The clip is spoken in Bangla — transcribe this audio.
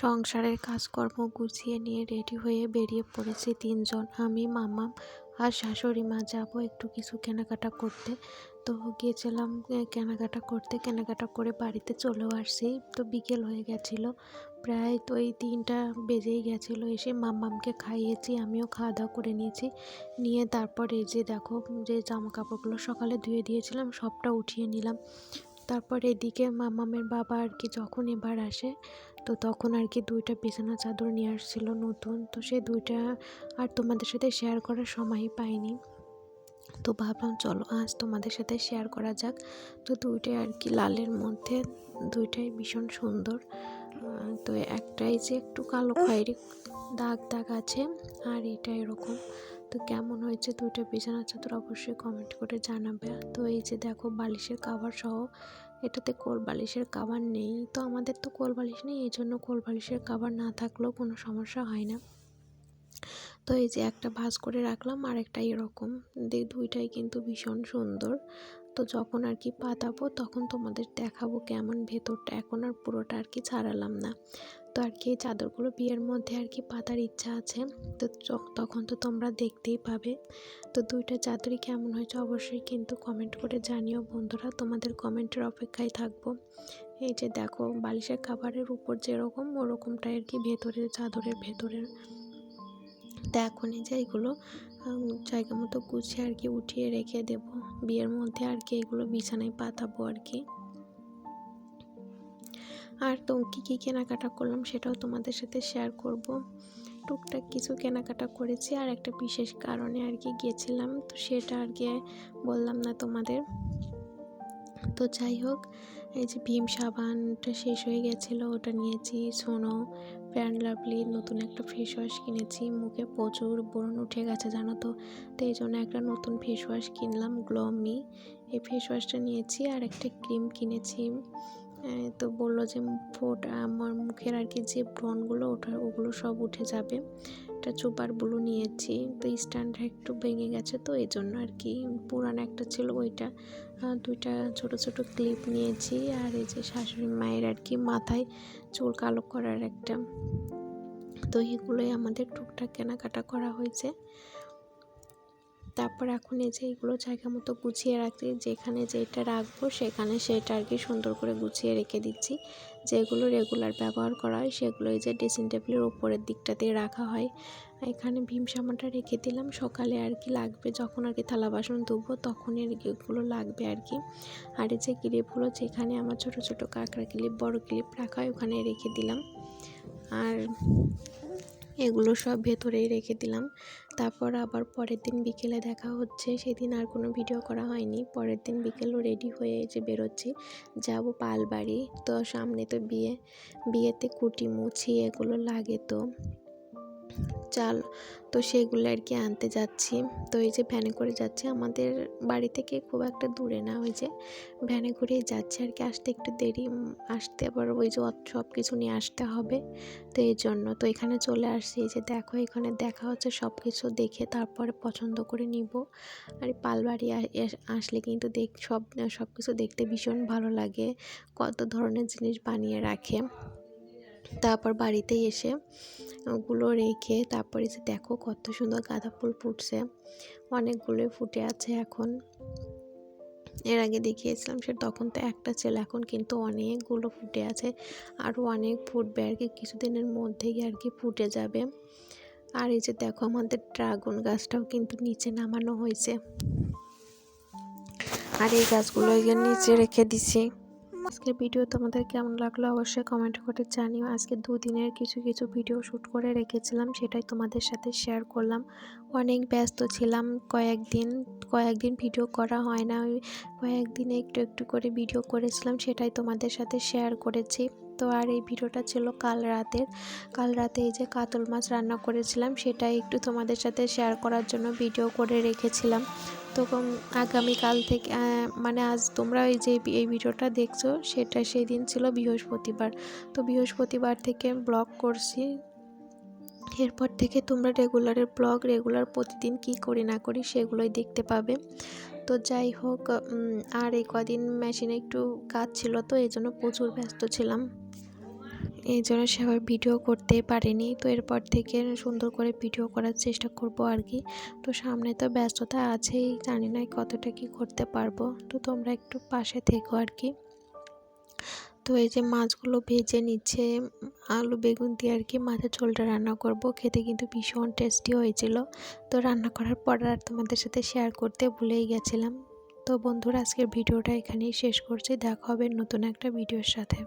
সংসারের কাজকর্ম গুছিয়ে নিয়ে রেডি হয়ে বেরিয়ে পড়েছি তিনজন। আমি, মামা আর শাশুড়ি মা। যাব একটু কিছু কেনাকাটা করতে। তো গিয়েছিলাম কেনাকাটা করতে। কেনাকাটা করে বাড়িতে চলেও আসছি। তো বিকেল হয়ে গেছিল। প্রায় তো এই তিনটা বেজেই গেছিল। এসে মামামকে খাইয়েছি, আমিও খাওয়া দাওয়া করে নিয়েছি। নিয়ে তারপর এই যে দেখো, যে জামা কাপড়গুলো সকালে ধুয়ে দিয়েছিলাম, সবটা উঠিয়ে নিলাম। তারপর এদিকে মামামের বাবা আর কি যখন এবার আসে তো তখন আর কি দুইটা বিছানা চাদর নিয়ে আসছিল নতুন। তো সেই দুইটা আর তোমাদের সাথে শেয়ার করার সময়ই পাইনি। তো ভাবলাম চলো আজ তোমাদের সাথে শেয়ার করা যাক। তো দুইটাই আর কি লালের মধ্যে দুইটাই ভীষণ সুন্দর। তো একটাই যে একটু কালো খয়েরি দাগ দাগ আছে আর এটা এরকম। তো কেমন হয়েছে দুইটা বিছানা চাদর অবশ্যই কমেন্ট করে জানাবে। তো এই যে দেখো বালিশের কাভার সহ এটাতে কোল বালিশের কাভার নেই। তো আমাদের তো কোল বালিশ নেই এই জন্য কোল বালিশের কাভার না থাকলেও কোনো সমস্যা হয় না। তো এই যে একটা ভাজ করে রাখলাম আর একটা এরকম দুইটাই কিন্তু ভীষণ সুন্দর। তো যখন আর কি পাতাবো, তখন তোমাদের দেখাবো কেমন ভেতরটা। এখন আর পুরোটা আর কি ছাড়ালাম না। তো আর কি চাদরগুলো বিয়ের মধ্যে আর কি পাতার ইচ্ছা আছে। তো তখন তো তোমরা দেখতেই পাবে। তো দুইটা চাদরই কেমন হয়েছে অবশ্যই কিন্তু কমেন্ট করে জানিও বন্ধুরা। তোমাদের কমেন্টের অপেক্ষায় থাকব। এই যে দেখো, বালিশের খাবারের উপর যেরকম ওরকমটাই আর কি ভেতরের, চাদরের ভেতরের। এখন এই যে এগুলো জায়গা মতো গুছিয়ে আর কি উঠিয়ে রেখে দেব। বিয়ের মধ্যে আর কি এগুলো বিছানায় পাতাবো আর কি। আর তো কী কী কেনাকাটা করলাম সেটাও তোমাদের সাথে শেয়ার করব। টুকটাক কিছু কেনাকাটা করেছি আর একটা বিশেষ কারণে আর কি গিয়েছিলাম, তো সেটা আর কি বললাম না তোমাদের। তো যাই হোক, এই যে ভীম সাবানটা শেষ হয়ে গেছিল, ওটা নিয়েছি, সোনো ফ্যান লাভলি নতুন একটা ফেস ওয়াশ কিনেছি, মুখে প্রচুর ব্রণ উঠে গেছে জানো তো তো এই জন্য একটা নতুন ফেস ওয়াশ কিনলাম গ্লোমি এই ফেস ওয়াশটা নিয়েছি আর একটা ক্রিম কিনেছি। তো বলল যে ফোট, আমার মুখের আর কি যে ব্রণগুলো ওঠার ওগুলো সব উঠে যাবে। একটা চোপার ব্লু নিয়েছি, তো স্ট্যান্ডটা একটু ভেঙে গেছে তো, এই জন্য আর কি পুরান একটা ছিল ওইটা। দুইটা ছোট ছোট ক্লিপ নিয়েছি, আর এই যে শাশুড়ি মায়ের আর কি মাথায় চুল কালো করার একটা। তো এগুলোই আমাদের টুকটাক কেনাকাটা করা হয়েছে। তারপর এখন এই যে এগুলো জায়গা মতো গুছিয়ে রাখছি, যেখানে যেটা রাখব সেখানে সেটা আর কি সুন্দর করে গুছিয়ে রেখে দিচ্ছি। যেগুলো রেগুলার ব্যবহার করা হয় সেগুলো এই যে ড্রেসিং টেবিলের ওপরের দিকটাতে রাখা হয়। এখানে ভীম সামানটা রেখে দিলাম, সকালে আর কি লাগবে যখন আর কি থালা বাসন ধুবো তখনই আর কি ওগুলো লাগবে আর কি আর এই যে ক্লিপগুলো যেখানে আমার ছোট ছোট কাঁকড়া ক্লিপ বড় ক্লিপ রাখা হয় ওখানে রেখে দিলাম। আর এগুলো সব ভেতরেই রেখে দিলাম। তারপর আবার পরের দিন বিকেলে দেখা হচ্ছে। সেদিন আর কোনো ভিডিও করা হয়নি। পরের দিন বিকেলও রেডি হয়ে যে বেরোচ্ছি। যাব পালবাড়ি। তো সামনে তো বিয়ে, বিয়েতে কুটি মুছি এগুলো লাগে তো। চাল, তো সেগুলো আর কি আনতে যাচ্ছি। তো এই যে ভ্যানে করে যাচ্ছি, আমাদের বাড়ি থেকে খুব একটা দূরে না, ওই যে ভ্যানে করেই যাচ্ছে আর কি আসতে একটু দেরি আসতে আবার ওই যে সব কিছু নিয়ে আসতে হবে, তো এই জন্য। তো এখানে চলে আসছি, এই যে দেখো, এখানে দেখা হচ্ছে সব কিছু দেখে তারপরে পছন্দ করে নিব। আর পালবাড়ি আসলে কিন্তু দেখ, সব সব কিছু দেখতে ভীষণ ভালো লাগে, কত ধরনের জিনিস বানিয়ে রাখে। তারপর বাড়িতে এসে ওগুলো রেখে তারপরে যে দেখো কত সুন্দর গাঁদা ফুল ফুটছে। অনেকগুলো ফুটে আছে এখন। এর আগে দেখিয়েছিলাম সে তখন তো একটা ছিল, এখন কিন্তু অনেকগুলো ফুটে আছে। আরও অনেক ফুটবে আর কি, কিছুদিনের মধ্যেই আর কি ফুটে যাবে। আর এই যে দেখো আমাদের ড্রাগন গাছটাও কিন্তু নিচে নামানো হয়েছে। আর এই গাছগুলো এখানে নিচে রেখে দিছি। আজকের ভিডিও তোমাদের কেমন লাগল অবশ্যই কমেন্ট করে জানিও। আজকে দুদিনের কিছু কিছু ভিডিও শ্যুট করে রেখেছিলাম, সেটাই তোমাদের সাথে শেয়ার করলাম। অনেক ব্যস্ত ছিলাম, কয়েকদিন কয়েকদিন ভিডিও করা হয় না, ওই কয়েকদিনে একটু একটু করে ভিডিও করেছিলাম, সেটাই তোমাদের সাথে শেয়ার করেছি। তো আর এই ভিডিওটা ছিল কাল রাতের। কাল রাতে এই যে কাতল মাছ রান্না করেছিলাম, সেটাই একটু তোমাদের সাথে শেয়ার করার জন্য ভিডিও করে রেখেছিলাম। তো আগামীকাল থেকে মানে আজ তোমরা এই যে এই ভিডিওটা দেখছ, সেটা সেই দিন ছিল বৃহস্পতিবার। তো বৃহস্পতিবার থেকে ব্লগ করছি। এরপর থেকে তোমরা রেগুলারের ব্লগ রেগুলার প্রতিদিন কি করি না করি সেগুলোই দেখতে পাবে। তো যাই হোক আর এই কদিন মেশিনে একটু কাজ ছিল তো এই জন্য প্রচুর ব্যস্ত ছিলাম। এই জন্য সেভাবে ভিডিও করতে পারিনি। তো এরপর থেকে সুন্দর করে ভিডিও করার চেষ্টা করব আর কি। তো সামনে তো ব্যস্ততা আছেই, জানি না কতটা কি করতে পারব। তো তোমরা একটু পাশে থেকো আর কি। তো এই যে মাছগুলো ভেজে নিচ্ছে, আলু বেগুন দিয়ে আর কি মাছের ঝোলটা রান্না করব। খেতে কিন্তু ভীষণ টেস্টি হয়েছিল। তো রান্না করার পর আর তোমাদের সাথে শেয়ার করতে ভুলেই গেছিলাম। তো বন্ধুরা, আজকের ভিডিওটা এখানেই শেষ করছি। দেখা হবে নতুন একটা ভিডিওর সাথে।